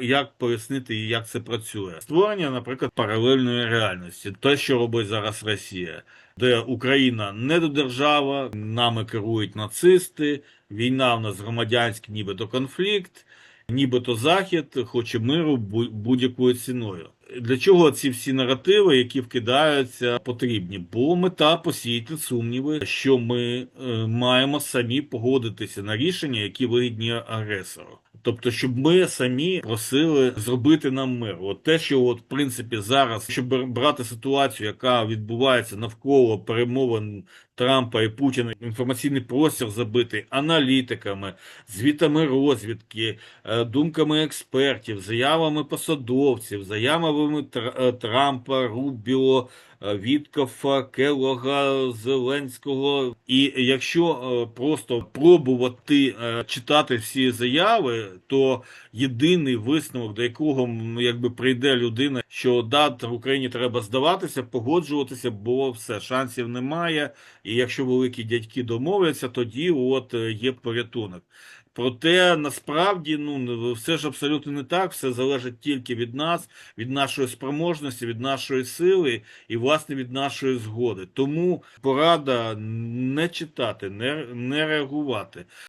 Як пояснити, і як це працює? Створення, наприклад, паралельної реальності, те, що робить зараз Росія, де Україна недодержава, нами керують нацисти, війна в нас громадянський, нібито конфлікт, нібито Захід хоче миру бу- будь-якою ціною. Для чого ці всі наративи, які вкидаються, потрібні? Бо мета посіяти сумніви, що ми е, маємо самі погодитися на рішення, які вигідні агресору. Тобто, щоб ми самі просили зробити нам мир. От те, що от, в принципі зараз, щоб брати ситуацію, яка відбувається навколо перемовин Трампа і Путіна, інформаційний простір забитий аналітиками, звітами розвідки, е, думками експертів, заявами посадовців, заявами е, Трампа, Рубіо, е, Віткофа, Келога, Зеленського. І якщо просто пробувати читати всі заяви, то єдиний висновок, до якого якби прийде людина, що да, в Україні треба здаватися, погоджуватися, бо все шансів немає. І якщо великі дядьки домовляться, тоді от е, є порятунок. Проте насправді ну все ж абсолютно не так. Все залежить тільки від нас, від нашої спроможності, від нашої сили і власне від нашої згоди. Тому порада не читати, не, не реагувати.